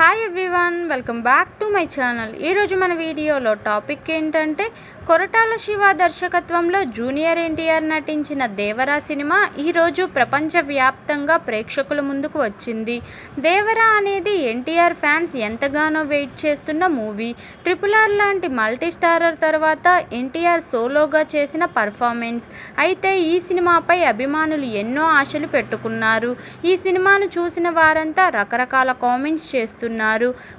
Hi everyone welcome back to my channel ఈరోజు మన వీడియోలో టాపిక్ ఏంటంటే కొరటాల శివ దర్శకత్వంలో జూనియర్ ఎన్టీఆర్ నటించిన దేవరా సినిమా ఈరోజు ప్రపంచవ్యాప్తంగా ప్రేక్షకుల ముందుకు వచ్చింది. దేవరా అనేది ఎన్టీఆర్ ఫ్యాన్స్ ఎంతగానో వెయిట్ చేస్తున్న మూవీ. ట్రిపుల్ ఆర్ లాంటి మల్టీ స్టారర్ తర్వాత ఎన్టీఆర్ సోలోగా చేసిన పర్ఫార్మెన్స్. అయితే ఈ సినిమాపై అభిమానులు ఎన్నో ఆశలు పెట్టుకున్నారు. ఈ సినిమాను చూసిన వారంతా రకరకాల కామెంట్స్ చేస్తున్నారు.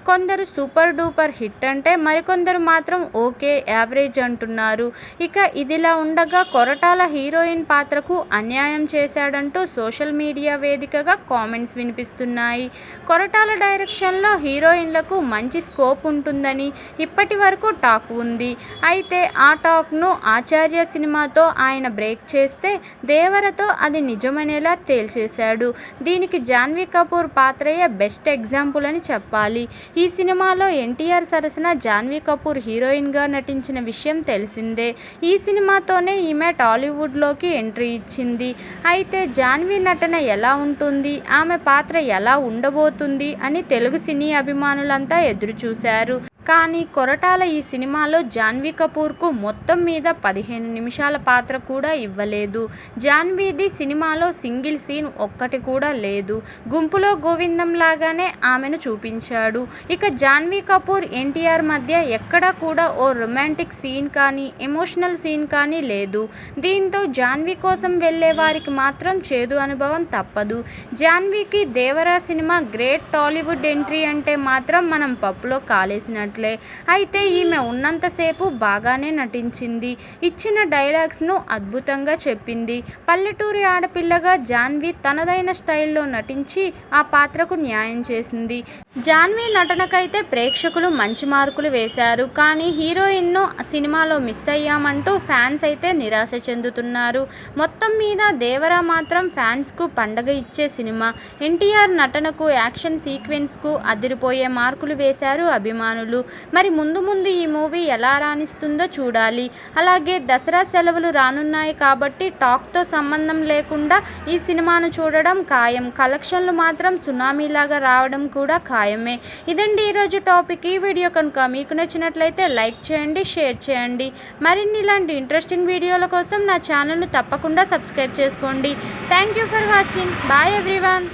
కొందరు సూపర్ డూపర్ హిట్ అంటే మరికొందరు మాత్రం ఓకే యావరేజ్ అంటున్నారు. ఇక ఇదిలా ఉండగా కొరటాల హీరోయిన్ పాత్రకు అన్యాయం చేశాడంటూ సోషల్ మీడియా వేదికగా కామెంట్స్ వినిపిస్తున్నాయి. కొరటాల డైరెక్షన్లో హీరోయిన్లకు మంచి స్కోప్ ఉంటుందని ఇప్పటి వరకు టాక్ ఉంది. అయితే ఆ టాక్ను ఆచార్య సినిమాతో ఆయన బ్రేక్ చేస్తే దేవరతో అది నిజమనేలా తేల్చేశాడు. దీనికి జాన్వీ కపూర్ పాత్రయే బెస్ట్ ఎగ్జాంపుల్ అని చెప్పాలి. ఈ సినిమాలో ఎన్టీఆర్ సరసన జాన్వీ కపూర్ హీరోయిన్గా నటించిన విషయం తెలిసిందే. ఈ సినిమాతోనే ఈమె టాలీవుడ్లోకి ఎంట్రీ ఇచ్చింది. అయితే జాన్వీ నటన ఎలా ఉంటుంది? ఆమె పాత్ర ఎలా ఉండబోతుంది? అని తెలుగు సినీ అభిమానులంతా ఎదురుచూశారు. కానీ కొరటాల ఈ సినిమాలో జాన్వీ కపూర్కు మొత్తం మీద పదిహేను నిమిషాల పాత్ర కూడా ఇవ్వలేదు. జాన్వీది సినిమాలో సింగిల్ సీన్ ఒక్కటి కూడా లేదు. గుంపులో గోవిందం లాగానే ఆమెను చూపించాడు. ఇక జాన్వీ కపూర్ ఎన్టీఆర్ మధ్య ఎక్కడా కూడా ఓ రొమాంటిక్ సీన్ కానీ ఎమోషనల్ సీన్ కానీ లేదు. దీంతో జాన్వీ కోసం వెళ్ళే వారికి మాత్రం చేదు అనుభవం తప్పదు. జాన్వీకి Devara cinema great Tollywood entry అంటే మాత్రం మనం పప్పులో కాలేసినట్టు. కాలేసినట్లే అయితే ఈమె ఉన్నంతసేపు బాగానే నటించింది. ఇచ్చిన డైలాగ్స్ను అద్భుతంగా చెప్పింది. పల్లెటూరి ఆడపిల్లగా జాన్వి తనదైన స్టైల్లో నటించి ఆ పాత్రకు న్యాయం చేసింది. జాన్వి నటనకైతే ప్రేక్షకులు మంచి మార్కులు వేశారు. కానీ హీరోయిన్ను సినిమాలో మిస్ అయ్యామంటూ ఫ్యాన్స్ అయితే నిరాశ చెందుతున్నారు. మొత్తం మీద దేవరా మాత్రం ఫ్యాన్స్కు పండగ ఇచ్చే సినిమా. ఎన్టీఆర్ నటనకు యాక్షన్ సీక్వెన్స్కు అదిరిపోయే మార్కులు వేశారు అభిమానులు. మరి ముందు ముందు ఈ మూవీ ఎలా రాణిస్తుందో చూడాలి. అలాగే దసరా సెలవులు రానున్నాయి కాబట్టి టాక్తో సంబంధం లేకుండా ఈ సినిమాను చూడడం ఖాయం. కలెక్షన్లు మాత్రం సునామీలాగా రావడం కూడా ఖాయమే. ఇదండి ఈరోజు టాపిక్. ఈ వీడియో కనుక మీకు నచ్చినట్లయితే లైక్ చేయండి షేర్ చేయండి. మరిన్ని ఇలాంటి ఇంట్రెస్టింగ్ వీడియోల కోసం నా ఛానల్ను తప్పకుండా సబ్స్క్రైబ్ చేసుకోండి. Thank you for watching. Bye everyone.